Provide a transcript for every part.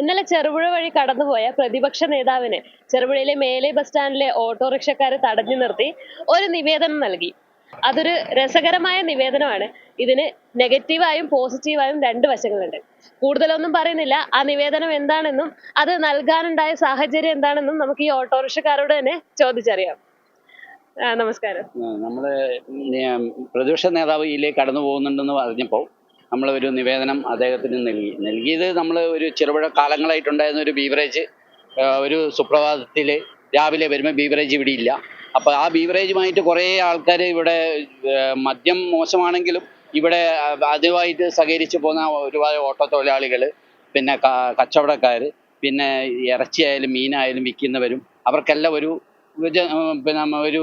ഇന്നലെ ചെറുപുഴ വഴി കടന്നുപോയ പ്രതിപക്ഷ നേതാവിന് ചെറുപുഴയിലെ മേലെ ബസ് സ്റ്റാൻഡിലെ ഓട്ടോറിക്ഷക്കാരെ തടഞ്ഞു നിർത്തി ഒരു നിവേദനം നൽകി. അതൊരു രസകരമായ നിവേദനമാണ്. ഇതിന് നെഗറ്റീവായും പോസിറ്റീവായും രണ്ട് വശങ്ങളുണ്ട്. കൂടുതലൊന്നും പറയുന്നില്ല. ആ നിവേദനം എന്താണെന്നും അത് നൽകാനുണ്ടായ സാഹചര്യം എന്താണെന്നും നമുക്ക് ഈ ഓട്ടോറിക്ഷക്കാരോട് തന്നെ ചോദിച്ചറിയാം. നമസ്കാരം. നമ്മുടെ പ്രതിപക്ഷ നേതാവ് ഇതിലേക്ക് കടന്നു പോകുന്നുണ്ടെന്ന് പറഞ്ഞപ്പോൾ നമ്മൾ ഒരു നിവേദനം അദ്ദേഹത്തിന് നൽകി. നൽകിയത് നമ്മൾ ഒരു ചെറുപുഴ കാലങ്ങളായിട്ടുണ്ടായിരുന്ന ഒരു ബീവറേജ് ഒരു സുപ്രഭാതത്തിൽ രാവിലെ വരുമ്പോൾ ബീവറേജ് ഇവിടെ ഇല്ല. അപ്പോൾ ആ ബീവറേജുമായിട്ട് കുറേ ആൾക്കാർ ഇവിടെ മദ്യം മോശമാണെങ്കിലും ഇവിടെ അതുമായിട്ട് സഹകരിച്ച് പോകുന്ന ഒരുപാട് ഓട്ടോ തൊഴിലാളികൾ പിന്നെ കച്ചവടക്കാർ പിന്നെ ഇറച്ചിയായാലും മീനായാലും വിൽക്കുന്നവരും അവർക്കെല്ലാം ഒരു പിന്നെ ഒരു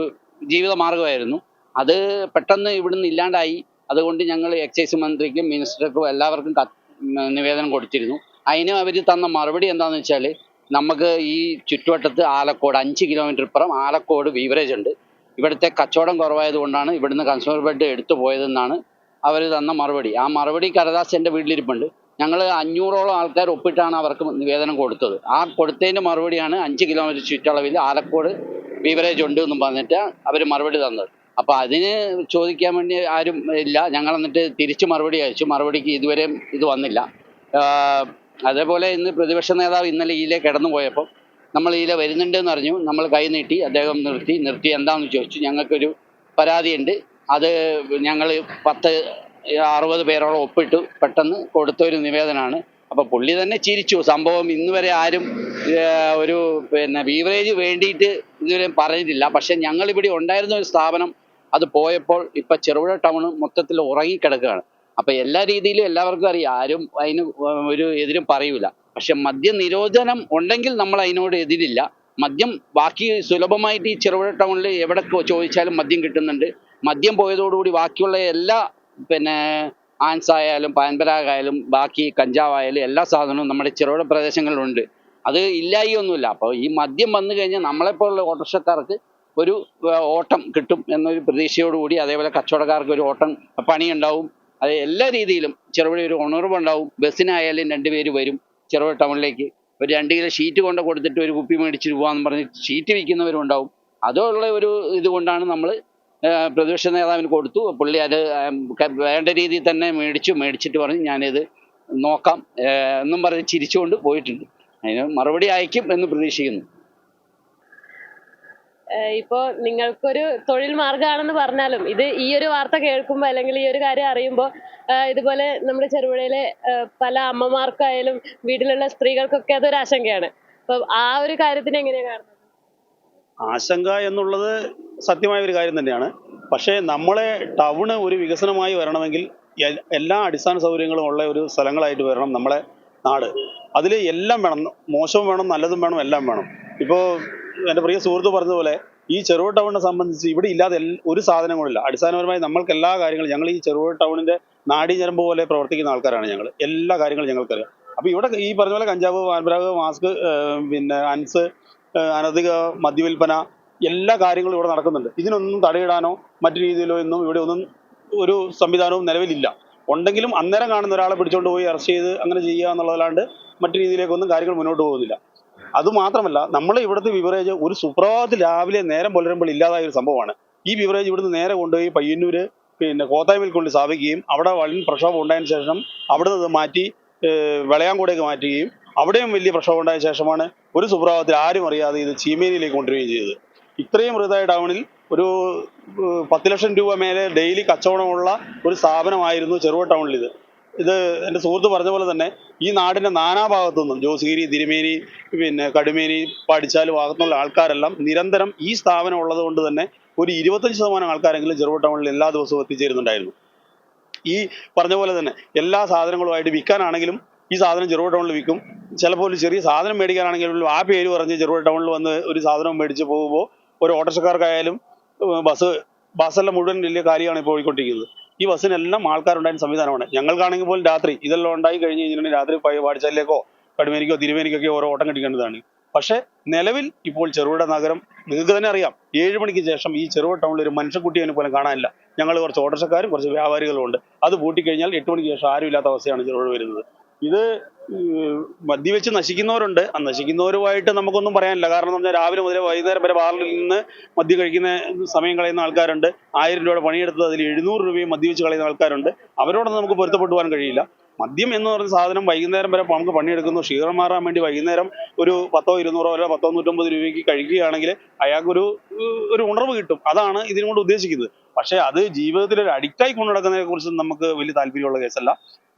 ജീവിത മാർഗമായിരുന്നു അത് പെട്ടെന്ന് ഇവിടുന്ന് ഇല്ലാണ്ടായി. അതുകൊണ്ട് ഞങ്ങൾ എക്സൈസ് മന്ത്രിക്കും മിനിസ്റ്റർക്കും എല്ലാവർക്കും നിവേദനം കൊടുത്തിരുന്നു. അതിന് അവർ തന്ന മറുപടി എന്താണെന്ന് വെച്ചാൽ നമുക്ക് ഈ ചുറ്റുവട്ടത്ത് ആലക്കോട് അഞ്ച് കിലോമീറ്റർ ഇപ്പുറം ആലക്കോട് ബീവറേജ് ഉണ്ട്. ഇവിടുത്തെ കച്ചവടം കുറവായത് കൊണ്ടാണ് ഇവിടുന്ന് കൺസ്യൂമർ ബെഡ് എടുത്തു പോയതെന്നാണ് അവർ തന്ന മറുപടി. ആ മറുപടി കടലാസ് എന്റെ വീട്ടിലിരിപ്പുണ്ട്. ഞങ്ങൾ അഞ്ഞൂറോളം ആൾക്കാർ ഒപ്പിട്ടാണ് അവർക്ക് നിവേദനം കൊടുത്തത്. ആ കൊടുത്തതിന്റെ മറുപടിയാണ് അഞ്ച് കിലോമീറ്റർ ചുറ്റളവിൽ ആലക്കോട് ബീവറേജ് ഉണ്ട് എന്നും പറഞ്ഞിട്ട് അവർ മറുപടി തന്നത്. അപ്പോൾ അതിന് ചോദിക്കാൻ വേണ്ടി ആരും ഇല്ല. ഞങ്ങൾ എന്നിട്ട് തിരിച്ച് മറുപടി അയച്ചു. മറുപടിക്ക് ഇതുവരെയും ഇത് വന്നില്ല. അതേപോലെ ഇന്ന് പ്രതിപക്ഷ നേതാവ് ഇന്നലെ ഇതിലെ കിടന്നു പോയപ്പോൾ നമ്മൾ ഇതിലെ വരുന്നുണ്ടെന്ന് അറിഞ്ഞു. നമ്മൾ കൈ നീട്ടി അദ്ദേഹം നിർത്തി. നിർത്തി എന്താണെന്ന് ചോദിച്ചു. ഞങ്ങൾക്കൊരു പരാതിയുണ്ട്. അത് ഞങ്ങൾ പത്ത് അറുപത് പേരോളം ഒപ്പിട്ടു. പെട്ടെന്ന് കൊടുത്ത ഒരു നിവേദനമാണ്. അപ്പോൾ പുള്ളി തന്നെ ചിരിച്ചു. സംഭവം ഇന്ന് വരെ ആരും ഒരു പിന്നെ ബീവറേജ് വേണ്ടിയിട്ട് ഇതുവരെ പറഞ്ഞിട്ടില്ല. പക്ഷെ ഞങ്ങളിവിടെ ഉണ്ടായിരുന്ന ഒരു സ്ഥാപനം അത് പോയപ്പോൾ ഇപ്പം ചെറുപുഴ ടൗൺ മൊത്തത്തിൽ ഉറങ്ങിക്കിടക്കുകയാണ്. അപ്പം എല്ലാ രീതിയിലും എല്ലാവർക്കും അറിയാം. ആരും അതിന് ഒരു എതിരും പറയൂല. പക്ഷെ മദ്യ നിരോധനം ഉണ്ടെങ്കിൽ നമ്മൾ അതിനോട് എതിരില്ല. മദ്യം ബാക്കി സുലഭമായിട്ട് ഈ ചെറുപുഴ ടൗണിൽ എവിടെ ചോദിച്ചാലും മദ്യം കിട്ടുന്നുണ്ട്. മദ്യം പോയതോടുകൂടി ബാക്കിയുള്ള എല്ലാ പിന്നെ ആൻസ് ആയാലും പാൻപരാഗായാലും ബാക്കി കഞ്ചാവായാലും എല്ലാ സാധനവും നമ്മുടെ ചെറുപുഴ പ്രദേശങ്ങളിലുണ്ട്. അത് ഇല്ലായി ഒന്നുമില്ല അപ്പോൾ ഈ മദ്യം വന്നു കഴിഞ്ഞാൽ നമ്മളെപ്പോലുള്ള ഓട്ടോറിക്ഷക്കാർക്ക് ഒരു ഓട്ടം കിട്ടും എന്നൊരു പ്രതീക്ഷയോടുകൂടി അതേപോലെ കച്ചവടക്കാർക്ക് ഒരു ഓട്ടം പണിയുണ്ടാവും. അത് എല്ലാ രീതിയിലും ചെറുപുഴ ഒരു ഉണർവുണ്ടാവും. ബസ്സിനായാലും രണ്ടുപേര് വരും ചെറുപുഴ ടൗണിലേക്ക്. ഒരു രണ്ട് കിലോ ഷീറ്റ് കൊണ്ട് കൊടുത്തിട്ട് ഒരു കുപ്പി മേടിച്ച് പോകാന്ന് പറഞ്ഞ് ഷീറ്റ് വിൽക്കുന്നവരും ഉണ്ടാവും അതുള്ള ഒരു ഇതുകൊണ്ടാണ് നമ്മൾ പ്രതിപക്ഷ നേതാവിന് കൊടുത്തു. പുള്ളി അത് വേണ്ട രീതിയിൽ തന്നെ മേടിച്ചു. മേടിച്ചിട്ട് പറഞ്ഞ് ഞാനിത് നോക്കാം എന്നും പറഞ്ഞ് ചിരിച്ചുകൊണ്ട് പോയിട്ടുണ്ട്. അതിന് മറുപടി അയക്കും എന്ന് പ്രതീക്ഷിക്കുന്നു. ഏഹ് ഇപ്പോ നിങ്ങൾക്കൊരു തൊഴിൽ മാർഗമാണെന്ന് പറഞ്ഞാലും ഇത് ഈ ഒരു വാർത്ത കേൾക്കുമ്പോൾ അല്ലെങ്കിൽ ഈ ഒരു കാര്യം അറിയുമ്പോൾ ഇതുപോലെ നമ്മുടെ ചെറുപുഴയിലെ പല അമ്മമാർക്കായാലും വീട്ടിലുള്ള സ്ത്രീകൾക്കൊക്കെ അതൊരു ആശങ്കയാണ്. അപ്പൊ ആ ഒരു കാര്യത്തിന് എങ്ങനെയാണ് കാണുന്നത് ആശങ്ക എന്നുള്ളത് സത്യമായ ഒരു കാര്യം തന്നെയാണ്. പക്ഷേ നമ്മളെ ടൗണ് ഒരു വികസനമായി വരണമെങ്കിൽ എല്ലാ അടിസ്ഥാന സൗകര്യങ്ങളും ഉള്ള ഒരു സ്ഥലങ്ങളായിട്ട് വരണം നമ്മളെ നാട്. അതിൽ എല്ലാം വേണം. മോശവും വേണം നല്ലതും വേണം എല്ലാം വേണം. ഇപ്പോൾ എന്റെ പ്രിയ സുഹൃത്ത് പറഞ്ഞതുപോലെ ഈ ചെറുവ ടൗണിനെ സംബന്ധിച്ച് ഇവിടെ ഇല്ലാതെ ഒരു സാധനങ്ങളില്ല അടിസ്ഥാനപരമായി നമ്മൾക്ക് എല്ലാ കാര്യങ്ങളും ഞങ്ങൾ ഈ ചെറുപുഴ ടൗണിന്റെ നാടീഞരമ്പ് പോലെ പ്രവർത്തിക്കുന്ന ആൾക്കാരാണ് ഞങ്ങൾ എല്ലാ കാര്യങ്ങളും ഞങ്ങൾക്കറിയാം. അപ്പോൾ ഇവിടെ ഈ പറഞ്ഞ പോലെ കഞ്ചാവ് വാൻപ്രാവ് മാസ്ക് പിന്നെ അൻസ് അനധിക മദ്യവിൽപ്പന എല്ലാ കാര്യങ്ങളും ഇവിടെ നടക്കുന്നുണ്ട്. ഇതിനൊന്നും തടയിടാനോ മറ്റു രീതിയിലോ ഒന്നും ഇവിടെ ഒന്നും ഒരു സംവിധാനവും നിലവിലില്ല. ഉണ്ടെങ്കിലും അന്നേരം കാണുന്ന ഒരാളെ പിടിച്ചോണ്ട് പോയി അറസ്റ്റ് ചെയ്ത് അങ്ങനെ ചെയ്യുക എന്നുള്ളതല്ലാണ്ട് മറ്റു രീതിയിലേക്കൊന്നും കാര്യങ്ങൾ മുന്നോട്ട് പോകുന്നില്ല. അതുമാത്രമല്ല നമ്മളെ ഇവിടുത്തെ ബിവറേജ് ഒരു സുപ്രഭാതത്തിൽ രാവിലെ നേരം പുലരുമ്പോൾ ഇല്ലാതായ ഒരു സംഭവമാണ്. ഈ ബിവറേജ് ഇവിടുന്ന് നേരെ കൊണ്ടുപോയി പയ്യന്നൂര് പിന്നെ കോത്തായ്മയിൽ കൊണ്ട് സ്ഥാപിക്കുകയും അവിടെ വൻ പ്രക്ഷോഭം ഉണ്ടായതിനു ശേഷം അവിടെ നിന്ന് മാറ്റി വെളയാങ്കോടേക്ക് മാറ്റുകയും അവിടെയും വലിയ പ്രക്ഷോഭം ഉണ്ടായ ശേഷമാണ് ഒരു സുപ്രഭാതത്തിൽ ആരും അറിയാതെ ഇത് ചീമേനിയിലേക്ക് കൊണ്ടുവരികയും ചെയ്തത്. ഇത്രയും വൃതായ ടൗണിൽ ഒരു പത്ത് ലക്ഷം രൂപ മേലെ ഡെയിലി കച്ചവടമുള്ള ഒരു സ്ഥാപനമായിരുന്നു ചെറുവ ടൗണിൽ ഇത്. ഇത് എന്റെ സുഹൃത്ത് പറഞ്ഞ പോലെ തന്നെ ഈ നാടിന്റെ നാനാഭാഗത്തു നിന്നും ജോസ്ഗിരി തിരുമേനി പിന്നെ കടുമേനി പഠിച്ചാൽ ഭാഗത്തുള്ള ആൾക്കാരെല്ലാം നിരന്തരം ഈ സ്ഥാപനം ഉള്ളത് കൊണ്ട് തന്നെ ഒരു ഇരുപത്തഞ്ച് ശതമാനം ആൾക്കാരെങ്കിലും ചെറുപ്പ ടൗണിൽ എല്ലാ ദിവസവും എത്തിച്ചേരുന്നുണ്ടായിരുന്നു. ഈ പറഞ്ഞ പോലെ തന്നെ എല്ലാ സാധനങ്ങളുമായിട്ട് വിൽക്കാനാണെങ്കിലും ഈ സാധനം ചെറുപ്പ ടൗണിൽ വിൽക്കും. ചിലപ്പോൾ ഒരു ചെറിയ സാധനം മേടിക്കാനാണെങ്കിലും ആ പേര് പറഞ്ഞ് ചെറുപ്പ ടൗണിൽ വന്ന് ഒരു സാധനം മേടിച്ച് പോകുമ്പോൾ ഒരു ഓട്ടോറിക്ഷക്കാർക്കായാലും ബസ് ബസ്സെല്ലാം മുഴുവൻ വലിയ കാര്യമാണ് ഇപ്പോൾ പോയിക്കൊണ്ടിരിക്കുന്നത്. ഈ ബസ്സിനെല്ലാം ആൾക്കാരുണ്ടായിരുന്ന സംവിധാനമാണ്. ഞങ്ങൾക്കാണെങ്കിൽ പോലും രാത്രി ഇതെല്ലാം ഉണ്ടായി കഴിഞ്ഞ് കഴിഞ്ഞിട്ടുണ്ടെങ്കിൽ രാത്രി പാടിച്ചാലിലേക്കോ കടുമേനിക്കോ തിരുമേനിക്കൊക്കെ ഓരോ ഓട്ടം കെട്ടിക്കേണ്ടതാണ്. പക്ഷേ നിലവിൽ ഇപ്പോൾ ചെറുപുഴ നഗരം നിങ്ങൾക്ക് തന്നെ അറിയാം ഏഴ് മണിക്ക് ശേഷം ഈ ചെറുപുഴ ടൗണിൽ ഒരു മനുഷ്യക്കുട്ടിയെ പോലും കാണാനില്ല. ഞങ്ങൾ കുറച്ച് ഓട്ടർഷക്കാരും കുറച്ച് വ്യാപാരികളും ഉണ്ട്. അത് പൂട്ടിക്കഴിഞ്ഞാൽ എട്ട് മണിക്ക് ശേഷം ആരും ഇല്ലാത്ത അവസ്ഥയാണ് ചെറുപുഴ വരുന്നത്. ഇത് മദ്യവെച്ച് നശിക്കുന്നവരുണ്ട്. ആ നശിക്കുന്നവരുമായിട്ട് നമുക്കൊന്നും പറയാനില്ല. കാരണം എന്ന് പറഞ്ഞാൽ രാവിലെ മുതൽ വൈകുന്നേരം വരെ ബാറിൽ നിന്ന് മദ്യം കഴിക്കുന്ന സമയം കളയുന്ന ആൾക്കാരുണ്ട്. ആയിരം രൂപയുടെ പണിയെടുത്ത് അതിൽ എഴുന്നൂറ് രൂപയും മദ്യവെച്ച് കളയുന്ന ആൾക്കാരുണ്ട്. അവരോടൊന്നും നമുക്ക് പൊരുത്തപ്പെട്ടു പോകാൻ കഴിയില്ല. മദ്യം എന്ന് പറയുന്ന സാധനം വൈകുന്നേരം വരെ നമുക്ക് പണിയെടുക്കുന്നു. ക്ഷീണം മാറാൻ വേണ്ടി വൈകുന്നേരം ഒരു പത്തോ ഇരുന്നൂറോ അല്ല പത്തോ നൂറ്റമ്പത് രൂപയ്ക്ക് കഴിക്കുകയാണെങ്കിൽ അയാൾക്കൊരു ഒരു ഉണർവ് കിട്ടും. അതാണ് ഇതിനുകൊണ്ട് ഉദ്ദേശിക്കുന്നത്. പക്ഷേ അത് ജീവിതത്തിൽ ഒരു അഡിക്റ്റായി കൊണ്ടു നടക്കുന്നതിനെ കുറിച്ച് നമുക്ക് വലിയ താല്പര്യമുള്ള കേസല്ല.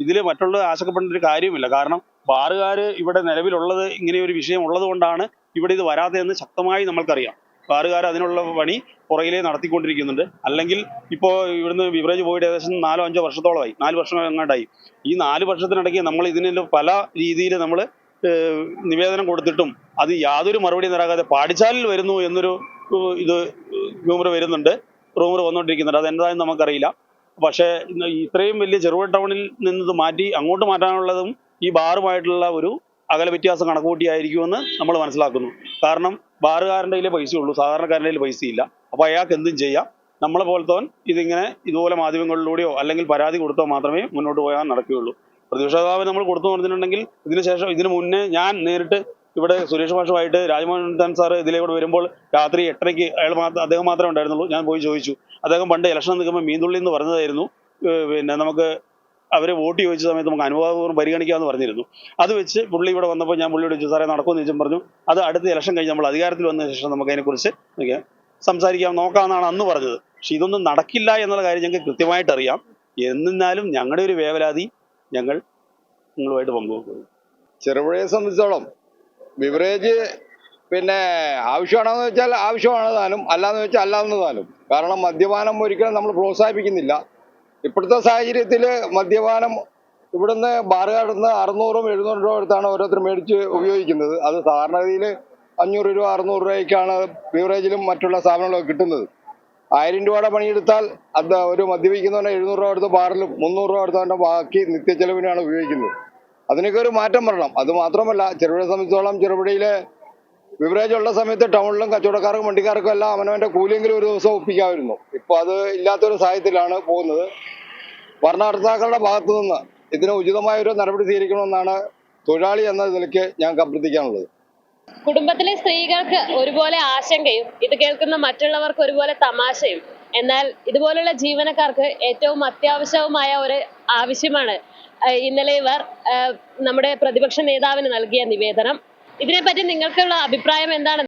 ഇതിൽ മറ്റുള്ള ആശങ്കപ്പെടേണ്ട ഒരു കാര്യമില്ല. കാരണം ബാറുകാർ ഇവിടെ നിലവിലുള്ളത് ഇങ്ങനെ ഒരു വിഷയം ഉള്ളത് കൊണ്ടാണ് ഇവിടെ ഇത് വരാത്തതെന്ന് ശക്തമായി നമ്മൾക്കറിയാം. ബാറുകാർ അതിനുള്ള പണി പുറകിലേ നടത്തിക്കൊണ്ടിരിക്കുന്നുണ്ട്. അല്ലെങ്കിൽ ഇപ്പോൾ ഇവിടുന്ന് ബിവറേജ് പോയിട്ട് ഏകദേശം നാലോ അഞ്ചോ വർഷത്തോളമായി. നാല് വർഷം എങ്ങാണ്ടായി. ഈ നാല് വർഷത്തിനിടയ്ക്ക് നമ്മൾ ഇതിനെ പല രീതിയിൽ നമ്മൾ നിവേദനം കൊടുത്തിട്ടും അത് യാതൊരു മറുപടിയും നൽകാതെ പാടിച്ചാലിൽ വരുന്നു എന്നൊരു ഇത് റൂമർ വരുന്നുണ്ട്. റൂമർ വന്നുകൊണ്ടിരിക്കുന്നുണ്ട്. അതെന്താണെന്ന് നമുക്കറിയില്ല. പക്ഷേ ഇത്രയും വലിയ ചെറുപുഴ ടൗണിൽ നിന്നത് മാറ്റി അങ്ങോട്ട് മാറ്റാനുള്ളതും ഈ ബാറുമായിട്ടുള്ള ഒരു അകല വ്യത്യാസം കണക്കുകൂട്ടിയായിരിക്കുമെന്ന് നമ്മൾ മനസ്സിലാക്കുന്നു. കാരണം ബാറുകാരന്റെ കയ്യിലേ ഉള്ളൂ. സാധാരണക്കാരന്റെ കയ്യിൽ പൈസയില്ല. അപ്പോൾ അയാൾക്ക് എന്തും ചെയ്യാം. നമ്മളെ പോലത്തവൻ ഇതിങ്ങനെ ഇതുപോലെ മാധ്യമങ്ങളിലൂടെയോ അല്ലെങ്കിൽ പരാതി കൊടുത്തോ മാത്രമേ മുന്നോട്ട് പോകാൻ നടക്കുകയുള്ളൂ. പ്രതിപക്ഷ നേതാവ് നമ്മൾ കൊടുത്തു പറഞ്ഞിട്ടുണ്ടെങ്കിൽ ഇതിനുശേഷം ഇതിനു ഇതിന് മുന്നേ ഞാൻ നേരിട്ട് ഇവിടെ സുരേഷ് മാഷുമായിട്ട് രാജ്മോഹൻ സാറ് ഇതിലേക്കൂടെ വരുമ്പോൾ രാത്രി എട്ടരയ്ക്ക് അയാൾ മാത്രം അദ്ദേഹം മാത്രമേ ഉണ്ടായിരുന്നുള്ളൂ. ഞാൻ പോയി ചോദിച്ചു. അദ്ദേഹം പണ്ട് ഇലക്ഷൻ നിൽക്കുമ്പോൾ മീൻതുള്ളി എന്ന് പറഞ്ഞതായിരുന്നു. പിന്നെ നമുക്ക് അവരെ വോട്ട് ചോദിച്ച സമയത്ത് നമുക്ക് അനുഭവപൂർവം പരിഗണിക്കാമെന്ന് പറഞ്ഞിരുന്നു. അത് വെച്ച് പുള്ളി ഇവിടെ വന്നപ്പോൾ ഞാൻ പുള്ളിയോട് ചോദിച്ചു സാറേ നടക്കുമെന്ന് ചോദിച്ചും പറഞ്ഞു അത് അടുത്ത ഇലക്ഷൻ കഴിഞ്ഞ് നമ്മൾ അധികാരത്തിൽ വന്ന ശേഷം നമുക്ക് അതിനെക്കുറിച്ച് സംസാരിക്കാം നോക്കാമെന്നാണ് അന്ന് പറഞ്ഞത്. പക്ഷെ ഇതൊന്നും നടക്കില്ല എന്നുള്ള കാര്യം ഞങ്ങൾക്ക് കൃത്യമായിട്ട് അറിയാം. എന്നിരുന്നാലും ഞങ്ങളുടെ ഒരു വേവലാതി ഞങ്ങൾ നിങ്ങളുമായിട്ട് പങ്കുവെക്കുന്നു. ചെറുപുഴയെ സംബന്ധിച്ചോളം ബിവറേജ് പിന്നെ ആവശ്യമാണെന്ന് വെച്ചാൽ ആവശ്യമാണ് താനും അല്ലാന്ന് വെച്ചാൽ അല്ലാന്ന് താനും. കാരണം മദ്യപാനം ഒരിക്കലും നമ്മൾ പ്രോത്സാഹിപ്പിക്കുന്നില്ല. ഇപ്പോഴത്തെ സാഹചര്യത്തിൽ മദ്യപാനം ഇവിടുന്ന് ബാറുകാരിൽ നിന്ന് അറുന്നൂറും എഴുന്നൂറ് രൂപ എടുത്താണ് ഓരോരുത്തർ മേടിച്ച് ഉപയോഗിക്കുന്നത്. അത് സാധാരണഗതിയിൽ അഞ്ഞൂറ് രൂപ അറുന്നൂറ് രൂപയ്ക്കാണ് ബിവറേജിലും മറ്റുള്ള സ്ഥാപനങ്ങളൊക്കെ കിട്ടുന്നത്. ആയിരം രൂപയുടെ പണിയെടുത്താൽ അത് ഒരു മദ്യപിക്കുന്നവനെ എഴുന്നൂറ് രൂപ എടുത്ത് ബാറിലും മുന്നൂറ് രൂപ എടുത്തവന്റെ ബാക്കി നിത്യച്ചെലവിനാണ് ഉപയോഗിക്കുന്നത്. അതിനൊക്കെ ഒരു മാറ്റം വരണം. അത് മാത്രമല്ല ചെറുപുഴയെ സംബന്ധിച്ചോളം ചെറുപുഴയിലെ ബിവറേജ് ഉള്ള സമയത്ത് ടൗണിലും കച്ചവടക്കാർക്കും വണ്ടിക്കാർക്കും എല്ലാം അവനവന്റെ കൂലിയെങ്കിലും ഒരു ദിവസം ഒപ്പിക്കാമായിരുന്നു. ഇപ്പോൾ അത് ഇല്ലാത്തൊരു സാഹചര്യത്തിലാണ് പോകുന്നത്. ഭരണകർത്താക്കളുടെ ഭാഗത്തു നിന്ന് ഇതിന് ഉചിതമായ ഒരു നടപടി സ്വീകരിക്കണമെന്നാണ് തൊഴിലാളി എന്ന നിലയ്ക്ക് ഞാൻ അഭ്യർത്ഥിക്കാനുള്ളത്. കുടുംബത്തിലെ സ്ത്രീകൾക്ക് ഒരുപോലെ ആശങ്കയും ഇത് കേൾക്കുന്ന മറ്റുള്ളവർക്ക് ഒരുപോലെ തമാശയും എന്നാൽ ഇതുപോലുള്ള ജീവനക്കാർക്ക് ഏറ്റവും അത്യാവശ്യവുമായ ഒരു ആവശ്യമാണ് ഇന്നലെ ഇവർ നമ്മുടെ പ്രതിപക്ഷ നേതാവിന് നൽകിയ നിവേദനം. ഇതിനെപ്പറ്റി നിങ്ങൾക്കുള്ള അഭിപ്രായം എന്താണ്?